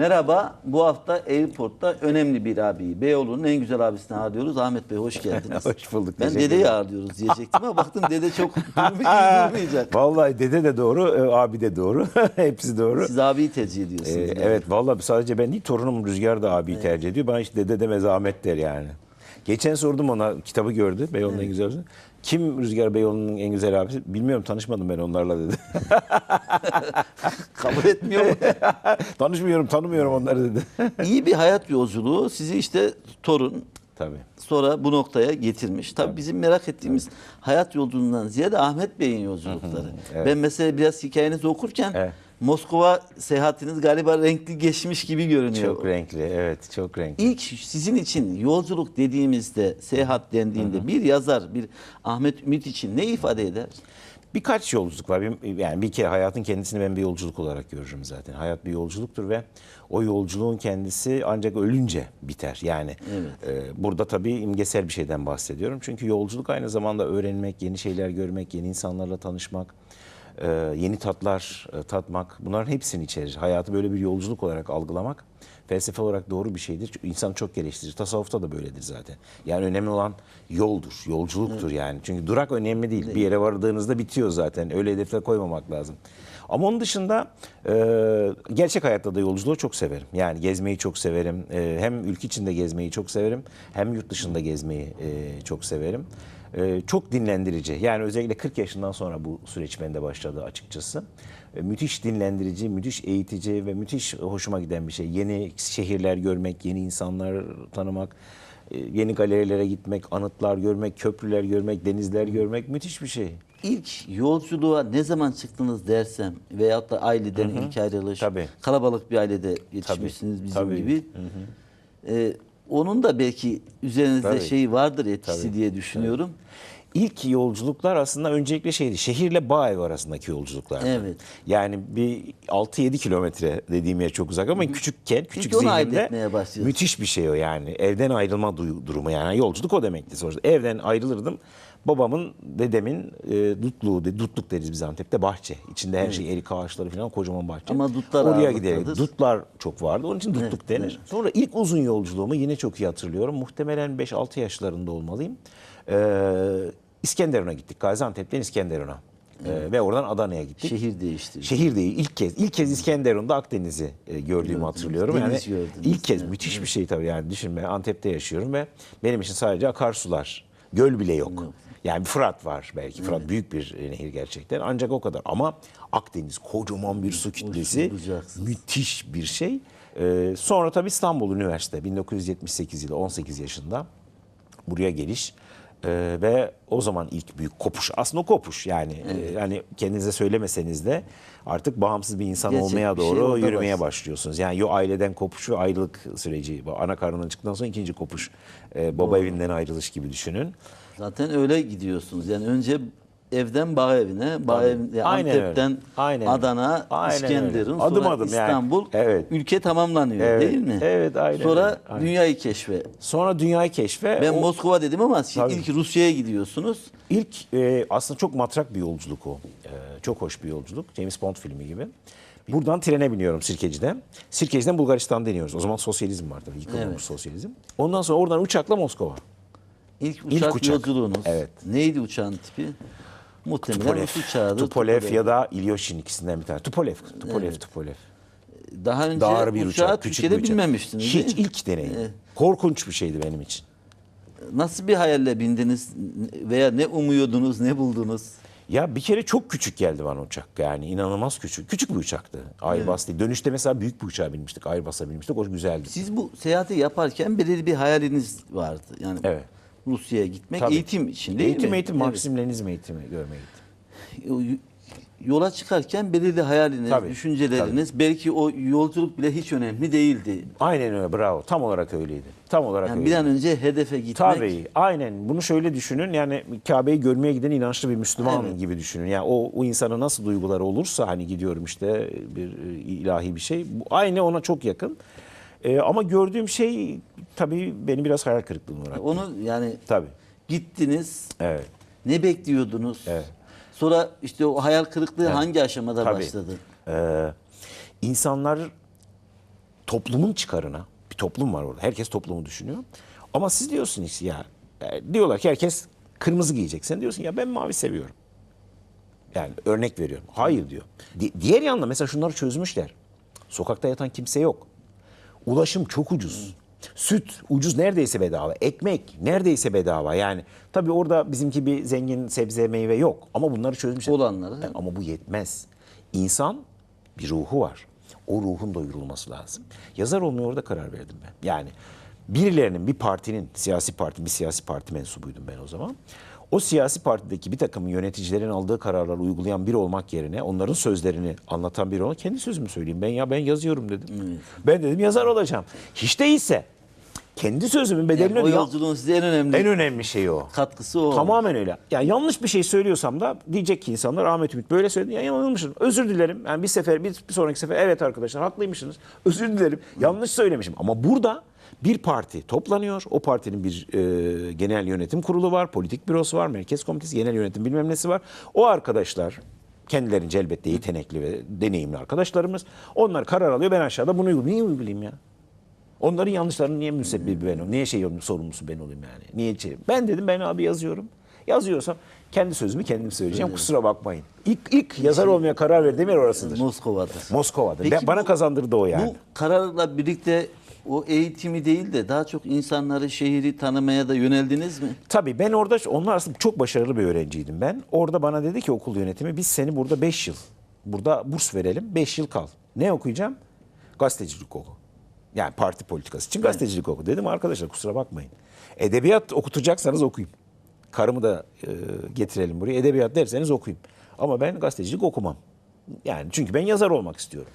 Merhaba. Bu hafta Airport'ta önemli bir abi. Beyoğlu'nun en güzel abisini ağırlıyoruz. Ahmet Bey hoş geldiniz. Hoş bulduk, Ben dedeyi ağırlıyoruz diyecektim ama baktım dede çok durmayacak. Vallahi dede de doğru, e, abi de doğru. Hepsi doğru. Siz abiyi tercih ediyorsunuz. Ee, evet vallahi sadece ben değil torunum Rüzgar da abiyi tercih ediyor. Bana hiç dede demez Ahmet der yani. Geçen sordum ona kitabı gördü Beyoğlu'nun en güzel abisi. Kim Rüzgar Beyoğlu'nun en güzel abisi? Bilmiyorum tanışmadım ben onlarla dedi. Kabul etmiyor mu? Tanışmıyorum tanımıyorum onları dedi. iyi bir hayat yolculuğu sizi işte torun Tabii. sonra bu noktaya getirmiş. Tabii bizim merak ettiğimiz hayat yolculuğundan ziyade Ahmet Bey'in yolculukları. evet. Ben mesela biraz hikayenizi okurken Evet. Moskova seyahatiniz galiba renkli geçmiş gibi görünüyor. Çok renkli evet çok renkli. İlk sizin için yolculuk dediğimizde, seyahat dendiğinde bir yazar, bir Ahmet Ümit için ne ifade eder? Birkaç yolculuk var. Yani bir kere hayatın kendisini ben bir yolculuk olarak görürüm zaten. Hayat bir yolculuktur ve o yolculuğun kendisi ancak ölünce biter. Yani e, burada tabii imgesel bir şeyden bahsediyorum. Çünkü yolculuk aynı zamanda öğrenmek, yeni şeyler görmek, yeni insanlarla tanışmak, e, yeni tatlar e, tatmak. Bunların hepsini içerir. Hayatı böyle bir yolculuk olarak algılamak felsefe olarak doğru bir şeydir. İnsanı çok geliştirir. Tasavvufta da böyledir zaten. Yani önemli olan yoldur, yolculuktur yani. Çünkü durak önemli değil. Bir yere vardığınızda bitiyor zaten. Öyle hedefler koymamak lazım. Ama onun dışında e, gerçek hayatta da yolculuğu çok severim. Yani gezmeyi çok severim. E, hem ülke içinde gezmeyi çok severim. Hem yurt dışında gezmeyi e, çok severim. E, çok dinlendirici. Yani özellikle 40 yaşından sonra bu süreç bende başladı açıkçası. E, müthiş dinlendirici, müthiş eğitici ve müthiş hoşuma giden bir şey. Yeni şehirler görmek, yeni insanlar tanımak, e, yeni galerilere gitmek, anıtlar görmek, köprüler görmek, denizler görmek müthiş bir şey. İlk yolculuğa ne zaman çıktınız dersem veyahut da aileden ilk ayrılış, Tabii. kalabalık bir ailede yetişmişsiniz bizim Tabii. gibi. Ee, onun da belki üzerinizde Tabii. şey vardır etkisi Tabii. diye düşünüyorum. İlk yolculuklar aslında öncelikle şeydi. Şehirle bağ ev arasındaki yolculuklar. Evet. Yani bir 6-7 kilometre dediğim yer çok uzak ama küçükken, küçük ayırt zihnimde müthiş bir şey o yani. Evden ayrılma durumu yani. Yolculuk o demekti sonuçta. Evden ayrılırdım. Babamın, dedemin e, dutluğu, dutluk deriz biz Antep'te bahçe. İçinde her şey erik ağaçları falan kocaman bahçe. Ama dutlar Oraya ağırlıklıdır. giderek. Dutlar çok vardı. Onun için dutluk denir. Sonra ilk uzun yolculuğumu yine çok iyi hatırlıyorum. Muhtemelen 5-6 yaşlarında olmalıyım. Ee, İskenderun'a gittik. Gaziantep'ten İskenderun'a. Ee, ve oradan Adana'ya gittik. Şehir değişti. Şehir değil ilk kez. ilk kez İskenderun'da Akdeniz'i e, gördüğümü hatırlıyorum. Deniz yani gördünüz, ilk kez evet, müthiş bir şey tabii yani düşünme Antep'te yaşıyorum ve benim için sadece akarsular, göl bile yok. Yani Fırat var belki. Fırat büyük bir e, nehir gerçekten. Ancak o kadar. Ama Akdeniz kocaman bir su kitlesi. Müthiş bir şey. Ee, sonra tabii İstanbul Üniversite 1978 yılı 18 yaşında buraya geliş. Ee, ve o zaman ilk büyük kopuş. Aslında kopuş yani. Ee, yani kendinize söylemeseniz de artık bağımsız bir insan Gerçek olmaya bir şey doğru orada yürümeye başlıyor. başlıyorsunuz. Yani yo aileden kopuş ve ayrılık süreci. Ana karnından çıktıktan sonra ikinci kopuş. Ee, baba evinden ayrılış gibi düşünün. Zaten öyle gidiyorsunuz. Yani önce evden bağ evine, bağ ev, yani Aynen öyle. Antep'ten Aynen. Adana, Aynen İskenderun, öyle. Adım sonra adım yani. İstanbul. Evet. Ülke tamamlanıyor Evet, değil mi? evet, aynen Sonra öyle, aynen. dünyayı keşfe. Sonra dünyayı keşfe. Ben o- Moskova dedim ama siz Tabii. ilk Rusya'ya gidiyorsunuz. İlk e, aslında çok matrak bir yolculuk o. E, çok hoş bir yolculuk. James Bond filmi gibi. Buradan trene biniyorum Sirkeci'den. Sirkeci'den Bulgaristan deniyoruz. O zaman sosyalizm var tabii. Yıkılmamış Evet. sosyalizm. Ondan sonra oradan uçakla Moskova. İlk uçak, uçak. yolculuğunuz. Evet. Neydi uçağın tipi? Muhtemelen Tupolev. Rus uçağıdır. Tupolev ya da İlyoshin ikisinden bir tane. Tupolev. Tupolev, Tupolev. Daha önce Daha ağır bir uçağı uçak. Küçük Türkiye'de bir uçak. binmemiştiniz Hiç değil mi? ilk deneyim. Korkunç bir şeydi benim için. Nasıl bir hayalle bindiniz veya ne umuyordunuz, ne buldunuz? Ya bir kere çok küçük geldi bana uçak. Yani inanılmaz küçük. Küçük bir uçaktı. Airbus değil. Dönüşte mesela büyük bir uçağa binmiştik. Airbus'a binmiştik. O güzeldi. Siz bu seyahati yaparken belirli bir hayaliniz vardı. Yani Evet. Rusya'ya gitmek Tabii. eğitim için değil eğitim mi? eğitim Evet. Marksizm Leninizm eğitimi görmeye gittim. Yola çıkarken belirli hayaliniz, Tabii, düşünceleriniz, belki o yolculuk bile hiç önemli değildi. Aynen öyle bravo. Tam olarak öyleydi. Tam olarak Yani öyleydi. bir an önce hedefe gitmek. Tabii aynen bunu şöyle düşünün yani Kabe'yi görmeye giden inançlı bir Müslüman Evet. gibi düşünün. Yani o, o insana nasıl duyguları olursa hani gidiyorum işte bir e, ilahi bir şey bu aynı ona çok yakın. Ee, ama gördüğüm şey tabii beni biraz hayal kırıklığına uğrattı. Onu yani Tabii. gittiniz, Evet. ne bekliyordunuz? Evet. Sonra işte o hayal kırıklığı hangi aşamada Tabii. başladı? Ee, insanlar toplumun çıkarına, bir toplum var orada. Herkes toplumu düşünüyor. Ama siz diyorsunuz ya, e, diyorlar ki herkes kırmızı giyecek. Sen diyorsun ya ben mavi seviyorum. Yani örnek veriyorum. Hayır diyor. Di- diğer yandan mesela şunları çözmüşler. Sokakta yatan kimse yok. Ulaşım çok ucuz. Süt ucuz neredeyse bedava. Ekmek neredeyse bedava. Yani tabii orada bizimki bir zengin sebze meyve yok. Ama bunları çözmüşler. Olanları, Yani ama bu yetmez. İnsan bir ruhu var. O ruhun doyurulması lazım. Yazar olmaya orada karar verdim ben. Yani birilerinin bir partinin, siyasi parti, bir siyasi parti mensubuydum ben o zaman. O siyasi partideki bir takım yöneticilerin aldığı kararları uygulayan biri olmak yerine onların sözlerini anlatan biri olmak kendi sözümü söyleyeyim. Ben ya ben yazıyorum dedim. Ben dedim yazar olacağım. Hiç değilse kendi sözümün bedelini Yani o yolculuğun size en önemli En önemli şey o. katkısı o. Tamamen öyle. Ya yanlış bir şey söylüyorsam da diyecek ki insanlar Ahmet Ümit böyle söyledi. Ya yanılmışsın. Özür dilerim. Yani bir sefer bir, bir sonraki sefer evet arkadaşlar haklıymışsınız. Özür dilerim. Yanlış söylemişim. Ama burada bir parti toplanıyor. O partinin bir e, genel yönetim kurulu var, politik bürosu var, merkez komitesi, genel yönetim bilmem nesi var. O arkadaşlar kendilerince elbette yetenekli ve deneyimli arkadaşlarımız. Onlar karar alıyor. Ben aşağıda bunu uygulayayım. Niye uygulayayım ya? Onların yanlışlarının niye müsebbibi ben olayım? Niye şey sorumlusu ben olayım yani? Niye şey? Ben dedim ben abi yazıyorum. Yazıyorsam kendi sözümü kendim söyleyeceğim. Kusura bakmayın. İlk, ilk yazar olmaya karar verdiğim yer orasıdır. Moskova'dır. Moskova'da. Peki Ben, bana bu- kazandırdı o yani. Bu kararla birlikte o eğitimi değil de daha çok insanları şehri tanımaya da yöneldiniz mi? Tabii ben orada onlar arasında çok başarılı bir öğrenciydim ben. Orada bana dedi ki okul yönetimi biz seni burada 5 yıl burada burs verelim 5 yıl kal. Ne okuyacağım? Gazetecilik oku. Yani parti politikası için gazetecilik oku. Dedim arkadaşlar kusura bakmayın. Edebiyat okutacaksanız okuyayım. Karımı da e, getirelim buraya. Edebiyat derseniz okuyayım. Ama ben gazetecilik okumam. Yani çünkü ben yazar olmak istiyorum.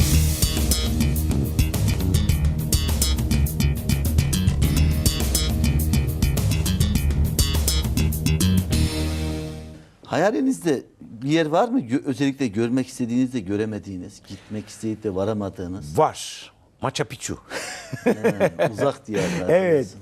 Hayalinizde bir yer var mı? Gö- özellikle görmek istediğiniz de göremediğiniz, gitmek isteyip de varamadığınız, Var. Machu Picchu. he, uzak diyarlar. Evet. diyorsun.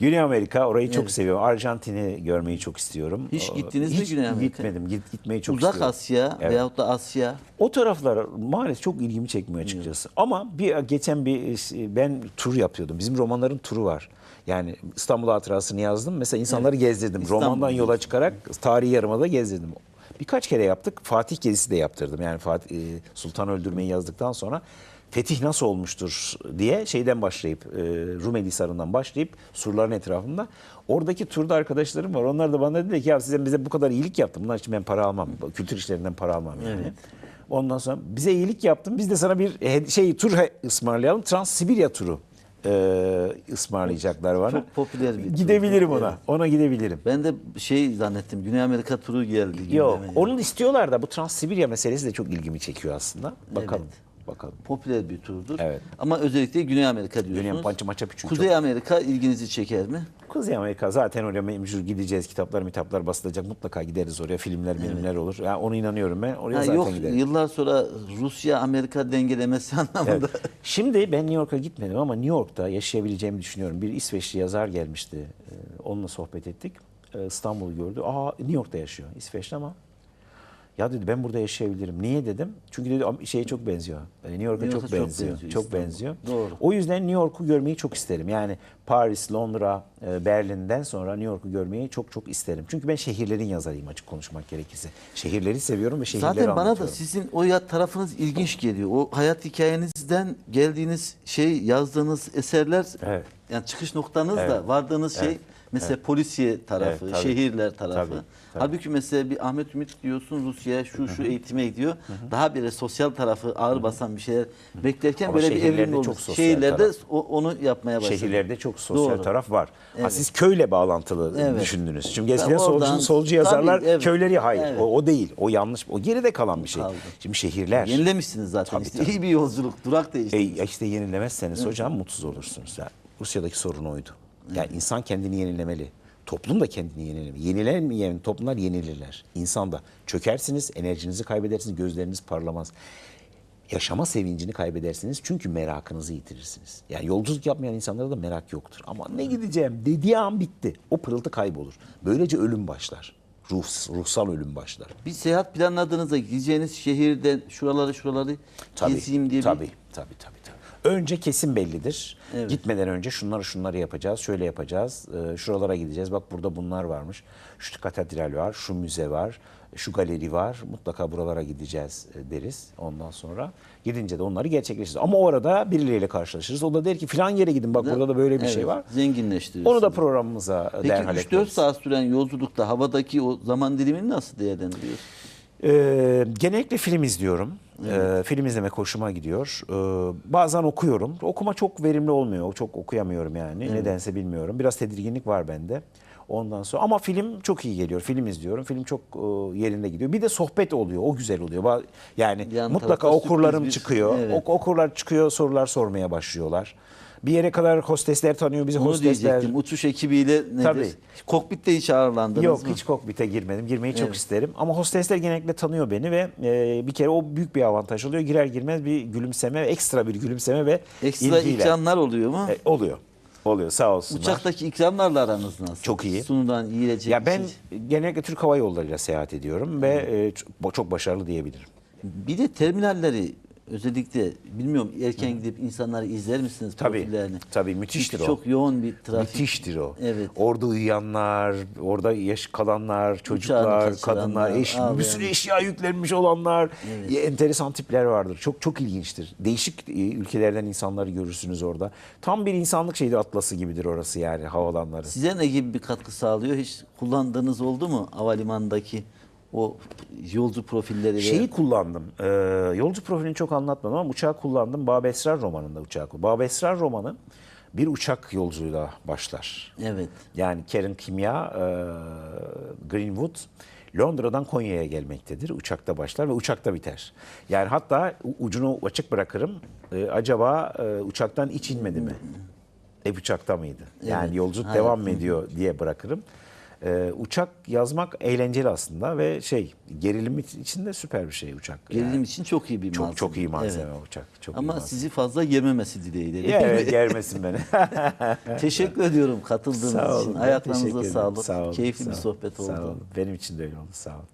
Güney Amerika orayı çok seviyorum. Arjantin'i görmeyi çok istiyorum. Hiç Ee, gittiniz mi hiç Güney Amerika? Gitmedim. Git, gitmeyi çok Uzak istiyorum. Asya Evet. veyahut da Asya. O taraflar maalesef çok ilgimi çekmiyor açıkçası. Ama bir geçen bir ben tur yapıyordum. Bizim romanların turu var. Yani İstanbul Hatırası'nı yazdım. Mesela insanları gezdirdim. İstanbul Romandan yola çıkarak tarihi yarımada gezdirdim. Birkaç kere yaptık. Fatih gezisi de yaptırdım. Yani Fatih, e, Sultan öldürmeyi yazdıktan sonra fetih nasıl olmuştur diye şeyden başlayıp e, Rumeli Hisarı'ndan başlayıp surların etrafında. Oradaki turda arkadaşlarım var. Onlar da bana dedi ki ya size bize bu kadar iyilik yaptım. Bunlar için ben para almam. Kültür işlerinden para almam yani. Evet. Ondan sonra bize iyilik yaptın. Biz de sana bir şey tur ısmarlayalım. Trans-Sibirya turu e, ısmarlayacaklar bana. Çok popüler bir tur. Gidebilirim ona. Evet. Ona gidebilirim. Ben de şey zannettim. Güney Amerika turu geldi. Yok. gündeme. Onu istiyorlar da bu Trans-Sibirya meselesi de çok ilgimi çekiyor aslında. Bakalım. Bakalım. popüler bir turdur. Evet. Ama özellikle Güney Amerika diyorsunuz. Güney Machu Machu Picchu Kuzey çok- Amerika ilginizi çeker mi? Kuzey Amerika zaten oraya mecbur gideceğiz. Kitaplar mitaplar basılacak. Mutlaka gideriz oraya. Filmler bilimler olur. Yani ona inanıyorum ben. Oraya Ha, zaten yok giderim. yıllar sonra Rusya Amerika dengelemesi anlamında. Evet. Şimdi ben New York'a gitmedim ama New York'ta yaşayabileceğimi düşünüyorum. Bir İsveçli yazar gelmişti. Ee, Onunla sohbet ettik. Ee, İstanbul'u gördü. Aa New York'ta yaşıyor. İsveçli ama ya dedi ben burada yaşayabilirim. Niye dedim? Çünkü dedi "Am- şeye çok benziyor. Ee, New York'a çok çok benziyor. benziyor, Çok benziyor. Doğru. O yüzden New York'u görmeyi çok isterim. Yani Paris, Londra, e, Berlin'den sonra New York'u görmeyi çok çok isterim. Çünkü ben şehirlerin yazarıyım açık konuşmak gerekirse. Şehirleri seviyorum ve şehirleri Zaten bana da sizin o tarafınız ilginç geliyor. O hayat hikayenizden geldiğiniz şey, yazdığınız eserler, Evet. yani çıkış noktanız Evet. da vardığınız şey Evet. mesela polisiye tarafı, Evet, tabii. şehirler tarafı. Tabii, tabii. Halbuki mesela bir Ahmet Ümit diyorsun Rusya'ya şu şu eğitime gidiyor. Daha böyle sosyal tarafı ağır basan bir şeyler beklerken Ama böyle bir evrim sosyal Şehirlerde taraf. onu yapmaya başladı. Şehirlerde çok sosyal Doğru. taraf var. Ha, Evet. siz köyle bağlantılı Evet. düşündünüz. Çünkü eskiden solcu, solcu yazarlar Tabii, evet. köyleri hayır. Evet. O, o değil. O yanlış. O geride kalan bir şey. kaldı. Şimdi şehirler. Yenilemişsiniz zaten. Tabii, işte. tabii. İyi bir yolculuk, durak değişti. E, işte yenilemezseniz hocam mutsuz olursunuz. Yani Rusya'daki sorun oydu. Yani insan kendini yenilemeli. Toplum da kendini yenilemeli. Yenilenmeyen toplumlar yenilirler. İnsan da çökersiniz, enerjinizi kaybedersiniz, gözleriniz parlamaz. Yaşama sevincini kaybedersiniz çünkü merakınızı yitirirsiniz. Yani yolculuk yapmayan insanlara da merak yoktur. Ama ne gideceğim dediği an bitti. O pırıltı kaybolur. Böylece ölüm başlar. Ruh, ruhsal ölüm başlar. Bir seyahat planladığınızda gideceğiniz şehirden şuraları şuraları Tabii, gezeyim diye tabii, bir... tabii, tabii, tabii. Önce kesin bellidir. Evet. Gitmeden önce şunları şunları yapacağız, şöyle yapacağız, e, şuralara gideceğiz. Bak burada bunlar varmış. Şu katedral var, şu müze var, şu galeri var. Mutlaka buralara gideceğiz e, deriz ondan sonra. Gidince de onları gerçekleştiririz. Ama o arada birileriyle karşılaşırız. O da der ki filan yere gidin bak burada da böyle bir şey Evet, var. Zenginleştiriyorsunuz. Onu da programımıza Peki derhal 3-4 ekleriz. saat süren yolculukta havadaki o zaman dilimini nasıl değerlendiriyorsun? Ee, genellikle film izliyorum. Ee, film izlemek hoşuma gidiyor. Ee, bazen okuyorum. Okuma çok verimli olmuyor. Çok okuyamıyorum yani. Nedense bilmiyorum. Biraz tedirginlik var bende. Ondan sonra ama film çok iyi geliyor. Film izliyorum. Film çok e, yerinde gidiyor. Bir de sohbet oluyor. O güzel oluyor. Ba- Yani Yan mutlaka tarafta okurlarım sürpriz bir- çıkıyor. Evet. Ok- okurlar çıkıyor, sorular sormaya başlıyorlar. Bir yere kadar hostesler tanıyor bizi. Onu hostesler diyecektim. Uçuş ekibiyle nedir? Tabii. Kokpitte hiç ağırlandınız Yok mı? hiç kokpite girmedim. Girmeyi çok Evet. isterim. Ama hostesler genellikle tanıyor beni ve e, bir kere o büyük bir avantaj oluyor. Girer girmez bir gülümseme, ekstra bir gülümseme ve Ekstra ilgiyle. ikramlar oluyor mu? E, oluyor. Oluyor sağ olsunlar. Uçaktaki ikramlarla aranız nasıl? Çok iyi. Sunulan yiyecek ya ben içecek. genellikle Türk Hava Yolları'yla seyahat ediyorum ve e, çok, çok başarılı diyebilirim. Bir de terminalleri özellikle bilmiyorum erken gidip insanları izler misiniz Tabii, profillerini? tabii, müthiştir Çünkü o. Çok yoğun bir trafik. Müthiştir o. Evet. Orada uyuyanlar, orada yaş kalanlar, çocuklar, kadınlar, eş, bir ağlayan. sürü eşya yüklenmiş olanlar, ya, enteresan tipler vardır. Çok çok ilginçtir. Değişik e, ülkelerden insanları görürsünüz orada. Tam bir insanlık şeydi atlası gibidir orası yani havalanları. Size ne gibi bir katkı sağlıyor? Hiç kullandığınız oldu mu havalimanındaki o yolcu profilleri? Şeyi kullandım. Ee, yolcu profilini çok anlatmadım ama uçağı kullandım. Bab Esrar romanında uçağı kullandım. Bab Esrar romanı bir uçak yolculuğuyla başlar. Evet. Yani Karen Kimya e, Greenwood Londra'dan Konya'ya gelmektedir. Uçakta başlar ve uçakta biter. Yani hatta ucunu açık bırakırım. E, acaba e, uçaktan hiç inmedi mi? Hep uçakta mıydı? Yani Evet. yolculuk Hayır. devam mı ediyor diye bırakırım. E, uçak yazmak eğlenceli aslında ve şey gerilim için de süper bir şey uçak. Gerilim Yani için çok iyi bir çok malzeme. çok iyi malzeme Evet. uçak. Çok iyi Ama malzeme. sizi fazla germemesi dileğiyle. değil evet germesin beni. Teşekkür ediyorum katıldığınız Sağ olun. için. Ayaklarınıza sağlık. Sağ olun, Keyifli sağ bir olun, sohbet sağ oldu. olun. Benim için de öyle oldu. Sağ olun.